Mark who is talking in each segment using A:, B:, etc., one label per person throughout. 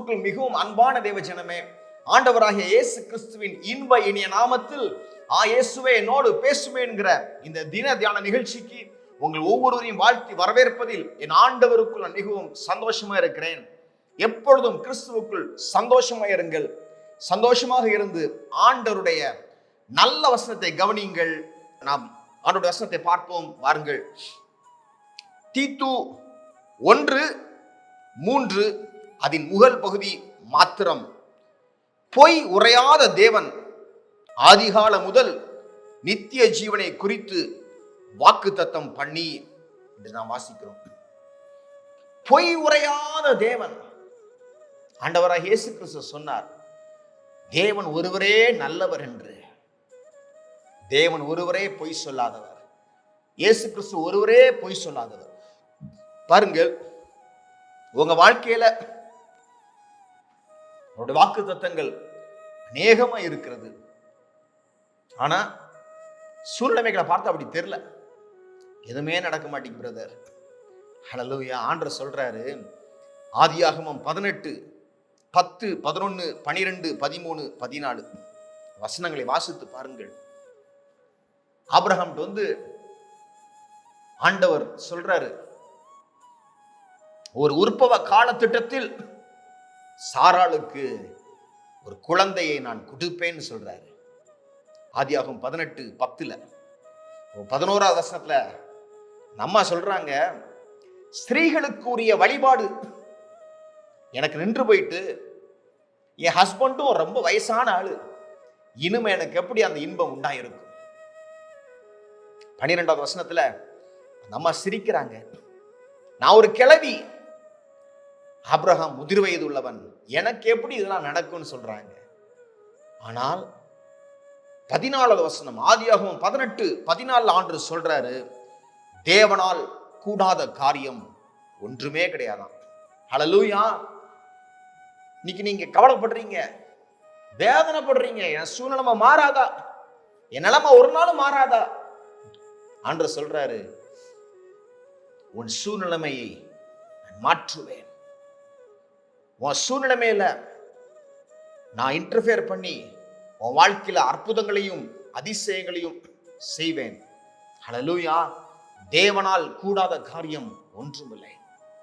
A: கிறிஸ்துவுக்குள் மிகவும் அன்பான தேவ ஜனமே ஆண்டவராகிய இயேசு கிறிஸ்துவின் இன்ப இனிய நாமத்தில் ஆ இயேசுவே என்னோடு பேசுமே என்கிற இந்த தின தியான நிகழ்ச்சிக்கு உங்கள் ஒவ்வொருவரையும் வாழ்த்தி வரவேற்பதில் என் ஆண்டவருக்குள் நான் மிகவும் சந்தோஷமா இருக்கிறேன். எப்பொழுதும் கிறிஸ்துவுக்குள் சந்தோஷமா இருங்கள். சந்தோஷமாக இருந்து ஆண்டவருடைய நல்ல வசனத்தை கவனியுங்கள். நாம் ஆண்டவருடைய வசனத்தை பார்ப்போம். வாருங்கள். தீத்து ஒன்று மூன்று அதன் முகல் பகுதி மாத்திரம். பொய் உரையாத தேவன் ஆதிகால முதல் நித்திய ஜீவனை குறித்து வாக்கு தத்தம் பண்ணி என்று நாம் வாசிக்கிறோம். பொய் உரையாத தேவன். ஆண்டவராக இயேசு கிறிஸ்து சொன்னார் தேவன் ஒருவரே நல்லவர் என்று. தேவன் ஒருவரே பொய் சொல்லாதவர். இயேசு கிறிஸ்து ஒருவரே பொய் சொல்லாதவர். பாருங்கள் உங்க வாழ்க்கையில அவருடைய வாக்கு தத்தங்கள் அநேகமா இருக்கிறது. ஆனா சூழ்நிலைமைகளை பார்த்து அப்படி தெரியல. எதுவுமே நடக்க மாட்டேங்க பிரதர் ஹலலூயா ஆண்டர் சொல்றாரு ஆதியாகமம் பதினெட்டு பத்து பதினொன்னு பனிரெண்டு பதிமூணு பதினாலு. வசனங்களை வாசித்து பாருங்கள். ஆப்ரஹாம்ட்டு வந்து ஆண்டவர் சொல்றாரு ஒரு உற்பவ காலத்திட்டத்தில் சாராளுக்கு ஒரு குழந்தையை நான் கொடுப்பேன்னு சொல்கிறாரு ஆதியாகும் பதினெட்டு பத்தில். பதினோராவது வருஷத்தில் நம்ம சொல்றாங்க ஸ்திரீகளுக்குரிய வழிபாடு. எனக்கு நின்று போயிட்டு என் ஹஸ்பண்டும் ரொம்ப வயசான ஆள். இனிமே எனக்கு எப்படி அந்த இன்பம் உண்டாயிருக்கும்? பன்னிரெண்டாவது வசனத்தில் நம்ம சிரிக்கிறாங்க. நான் ஒரு கிழவி. அப்ரஹாம் முதிர் வயது உள்ளவன் எனக்கு எப்படி இதெல்லாம் நடக்கும்னு சொல்றாங்க. ஆனால் பதினாலாவது வசனம் ஆதியாகவும் பதினெட்டு பதினாலு ஆண்டு சொல்றாரு தேவனால் கூடாத காரியம் ஒன்றுமே கிடையாதான் ஹalleluya இன்னைக்கு நீங்க கவலைப்படுறீங்க வேதனைப்படுறீங்க என் சூழ்நிலைமை மாறாதா? என் நிலைமை ஒரு நாளும் மாறாதா? ஆண்டு சொல்றாரு உன் சூழ்நிலைமையை நான் மாற்றுவேன். உன் சூழ்நிலைமையில நான் இன்டர்ஃபியர் பண்ணி உன் வாழ்க்கையில அற்புதங்களையும் அதிசயங்களையும் செய்வேன். ஹலலூயா தேவனால் கூடாத காரியம் ஒன்றுமில்லை.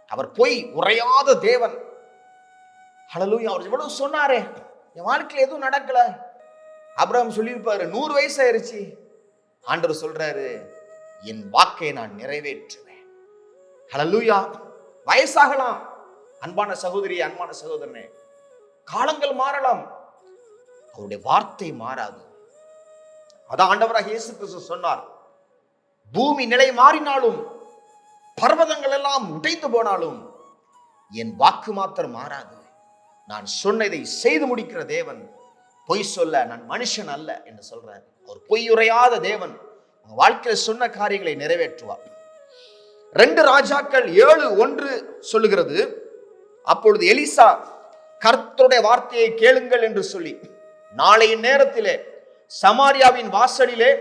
A: அவர் போய் உரையாத தேவன். ஹலலூயா அவர் எவ்வளவு சொன்னாரே. என் வாழ்க்கையில எதுவும் நடக்கல. அப்புறம் சொல்லியிருப்பாரு நூறு வயசு ஆயிருச்சு. ஆண்டவர் சொல்றாரு என் வாக்கை நான் நிறைவேற்றுவேன். ஹலலூயா வயசாகலாம். அன்பான சகோதரி அன்பான சகோதரனே காலங்கள் மாறலாம். அவருடைய வார்த்தை மாறாது. அதான் ஆண்டவராக இயேசு கிறிஸ்து சொன்னார் பூமி நிலை மாறினாலும் பர்வதங்கள் எல்லாம் உடைந்து போனாலும் என் வாக்கு மாத்திரம் மாறாது. நான் சொன்னதை செய்து முடிக்கிற தேவன் பொய் சொல்ல நான் மனுஷன் அல்ல என்று சொல்றார். ஒரு பொய்யுரையாத தேவன் உங்க வாழ்க்கையில் சொன்ன காரியங்களை நிறைவேற்றுவார். ரெண்டு ராஜாக்கள் ஏழு ஒன்று சொல்லுகிறது அப்பொழுது எலிசா கர்த்தருடைய வார்த்தையை கேளுங்கள் என்று சொல்லி நாளைய நேரத்திலே சமாரியாவின் வாசலிலே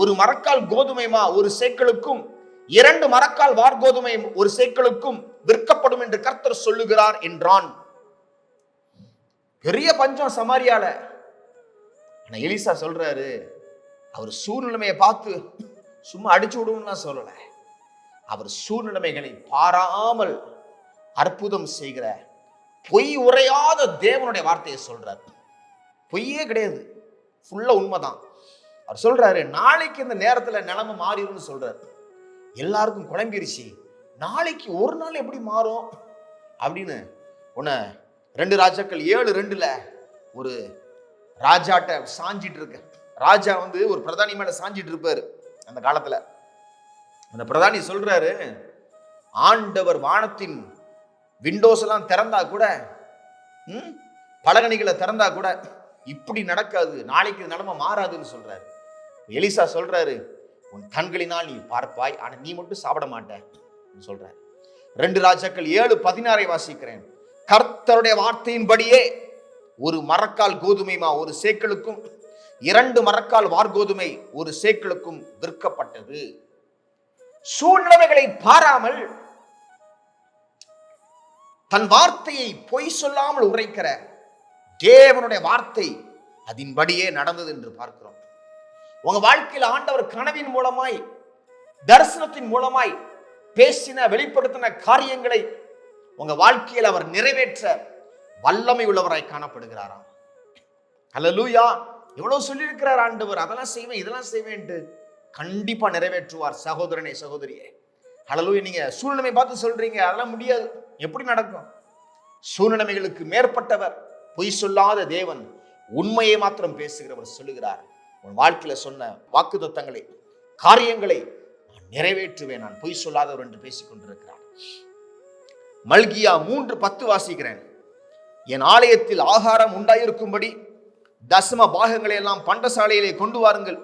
A: ஒரு மரக்கால் கோதுமைமா ஒரு சேக்களுக்கும் இரண்டு மரக்கால் வார்கோதுமை ஒரு சேக்களுக்கும் விற்கப்படும் என்று கர்த்தர் சொல்லுகிறார் என்றான். பெரிய பஞ்சம் சமாரியால. ஆனா எலிசா சொல்றாரு அவர் சூழ்நிலைமையை பார்த்து சும்மா அடிச்சு விடுவோம்லாம் சொல்லல. அவர் சூழ்நிலைமைகளை பாராமல் அற்புதம் செய்கிற பொய் உரையாத தேவனுடைய வார்த்தையை சொல்றார். பொய்யே கிடையாது. ஃபுல்லா உண்மைதான். அவர் சொல்றாரு நாளைக்கு இந்த நேரத்துல நிலைமை மாறிடும்னு சொல்றாரு. எல்லாருக்கும் குழம்பிருச்சு. நாளைக்கு ஒரு நாள் எப்படி மாறும்? அப்படின்னு உன்னை ரெண்டு ராஜாக்கள் ஏழு ரெண்டுல ஒரு ராஜாட்ட சாஞ்சிட்டு இருக்க. ராஜா வந்து ஒரு பிரதானி மேல சாஞ்சிட்டு இருப்பாரு அந்த காலத்துல. அந்த பிரதானி சொல்றாரு ஆண்டவர் வானத்தின் விண்டோஸ் எல்லாம் திறந்தா கூட ம், பலகணிகளை திறந்தா கூட இப்படி நடக்காது. நாளைக்கு நிலைமை மாறாதுன்னு சொல்றாரு. எலிசா சொல்றாரு உன் கண்களினால் நீ பார்ப்பாய் ஆனா நீ மட்டும் சாப்பிட மாட்ட. சொல்றாரு. ரெண்டு ராஜாக்கள் ஏழு பதினாறை வாசிக்கிறேன். கர்த்தருடைய வார்த்தையின்படியே ஒரு மரக்கால் கோதுமைமா ஒரு சேக்களுக்கும் இரண்டு மரக்கால் வார்கோதுமை ஒரு சேக்களுக்கும் விற்கப்பட்டது. சூழ்நிலைகளை பாராமல் தன் வார்த்தையை பொய் சொல்லாமல் உரைக்கிற தேவனுடைய வார்த்தை அதின்படியே நடந்தது என்று பார்க்கிறோம். உங்க வாழ்க்கையில் ஆண்டவர் கனவின் மூலமாய் தரிசனத்தின் மூலமாய் பேசின வெளிப்படுத்தின காரியங்களை உங்க வாழ்க்கையில் அவர் நிறைவேற்ற வல்லமை உள்ளவராய் காணப்படுகிறாராம். அல்லேலூயா எவ்வளவு சொல்லியிருக்கிறார் ஆண்டவர்? அதெல்லாம் செய்வேன் இதெல்லாம் செய்வேன்ட்டு கண்டிப்பா நிறைவேற்றுவார் சகோதரனே சகோதரியே. ஹalleluya. நீங்க சூழ்நிலை பார்த்து சொல்றீங்க அதெல்லாம் முடியாது. எப்படி நடக்கும்? சூழ்நிலைமைகளுக்கு மேற்பட்டவர் பொய் சொல்லாத தேவன் உண்மையை மாத்திரம் பேசுகிறவர் சொல்லுகிறார். உன் வாழ்க்கையில சொன்ன வாக்குத்தத்தங்களை காரியங்களை நான் நிறைவேற்றுவேன். நான் பொய் சொல்லாதவர் என்று பேசிக் கொண்டிருக்கிறார். மல்கியா மூன்று பத்து வாசிக்கிறேன். என் ஆலயத்தில் ஆகாரம் உண்டாயிருக்கும்படி தசம பாகங்களை எல்லாம் பண்டசாலையிலே கொண்டு வாருங்கள்.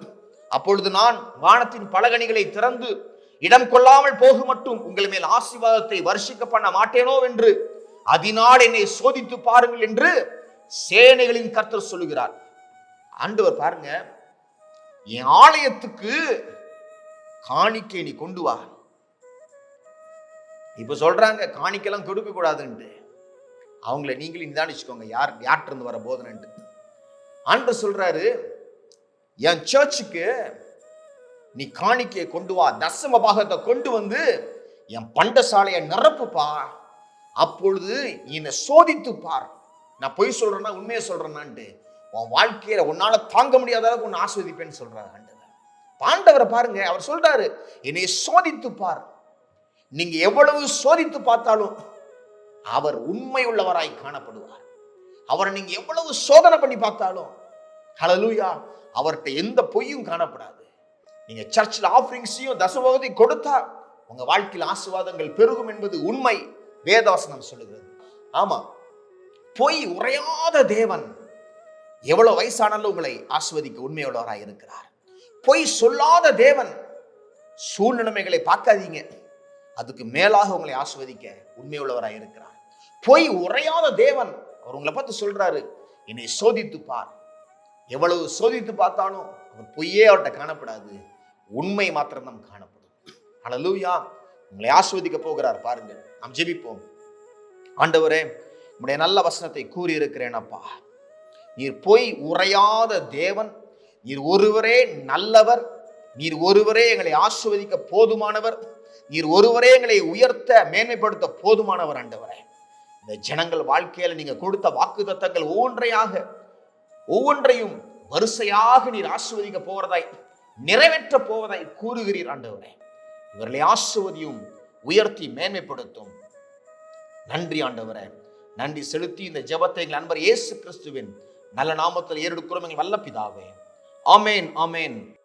A: அப்பொழுது நான் வானத்தின் பலகணிகளை திறந்து இடம் கொள்ளாமல் போக மட்டும் உங்கள் மேல் ஆசீர்வாதத்தை வருஷிக்க பண்ண மாட்டேனோ என்று அதனால் என்னை சோதித்து பாருங்கள் என்று சேனைகளின் கர்த்தர் சொல்லுகிறார். ஆண்டவர் பாருங்க என் ஆலயத்துக்கு காணிக்கை நீ கொண்டு வா. இப்ப சொல்றாங்க காணிக்கெல்லாம் கொடுக்க கூடாதுன்ட்டு அவங்கள நீங்களும் நிதானிச்சுக்கோங்க யார் யார்கிட்ட இருந்து வர போதனைன்ட்டு. ஆண்டு சொல்றாரு என் சர்ச்சுக்கு நீ காணிக்கையை கொண்டு வா தசம பாகத்தை கொண்டு வந்து என் பண்டசாலையை நிரப்புப்பா. அப்பொழுது என்னை சோதித்து பார் நான் பொய் சொல்றேன்னா உண்மையை சொல்றேன்னான்ட்டு. உன் வாழ்க்கையில உன்னால தாங்க முடியாத அளவுக்கு உன்னை ஆஸ்வதிப்பேன்னு சொல்றாரு ஆண்டவர். ஆண்டவரை பாருங்க அவர் சொல்றாரு என்னை சோதித்து பார் நீங்க எவ்வளவு சோதித்து பார்த்தாலும் அவர் உண்மை உள்ளவராய் காணப்படுவார். அவரை நீங்க எவ்வளவு சோதனை பண்ணி பார்த்தாலும் ஹலலூயா அவர்கிட்ட எந்த பொய்யும் காணப்படாது. நீங்க சர்ச்சில் ஆஃபரிங்ஸையும் தசபோகத்தை கொடுத்தா உங்க வாழ்க்கையில் ஆசீர்வாதங்கள் பெருகும் என்பது உண்மை. வேதாசனம் சொல்லுகிறது. ஆமா. பொய் உரையாத தேவன் எவ்வளவு வயசானாலும் உங்களை ஆஸ்வதிக்க உண்மையுள்ளவராக இருக்கிறார். பொய் சொல்லாத தேவன் சூழ்நிலைமைகளை பார்க்காதீங்க. அதுக்கு மேலாக உங்களை ஆஸ்வதிக்க உண்மையுள்ளவராக இருக்கிறார். பொய் உரையாத தேவன் அவர் உங்களை பார்த்து சொல்றாரு என்னை சோதித்து பார். எவ்வளவு சோதித்து பார்த்தாலும் அவர் பொய்யே அவர்கிட்ட காணப்படாது. உண்மை மாத்திரம்தான் காணப்படும். ஹalleluya உங்களை ஆஸ்வதிக்க போகிறார். பாருங்கள் நாம் ஜெபிப்போம். ஆண்டவரே உங்களுடைய நல்ல வசனத்தை கூறியிருக்கிறேனப்பா அப்பா. நீர் போய் உரையாத தேவன் நீர் ஒருவரே நல்லவர் நீர் ஒருவரே எங்களை ஆஸ்வதிக்க போதுமானவர் நீர் ஒருவரே எங்களை உயர்த்த மேன்மைப்படுத்த போதுமானவர் ஆண்டவரே. இந்த ஜனங்கள் வாழ்க்கையில நீங்க கொடுத்த வாக்குத்தத்தங்கள் ஒவ்வொன்றையாக ஒவ்வொன்றையும் வரிசையாக நீர் ஆசிர்வதிக்க போகிறதாய் நிறைவேற்ற போவதை கூறுகிறீர் ஆண்டவரே. இவர்களை ஆசுவதியும் உயர்த்தி மேன்மைப்படுத்தும். நன்றி ஆண்டவரே. நன்றி செலுத்தி இந்த ஜெபத்தை எங்கள் அன்பர் இயேசு கிறிஸ்துவின் நல்ல நாமத்தில் ஏறெடுக்கிறோம் எங்கள் வல்ல பிதாவே ஆமேன் ஆமேன்.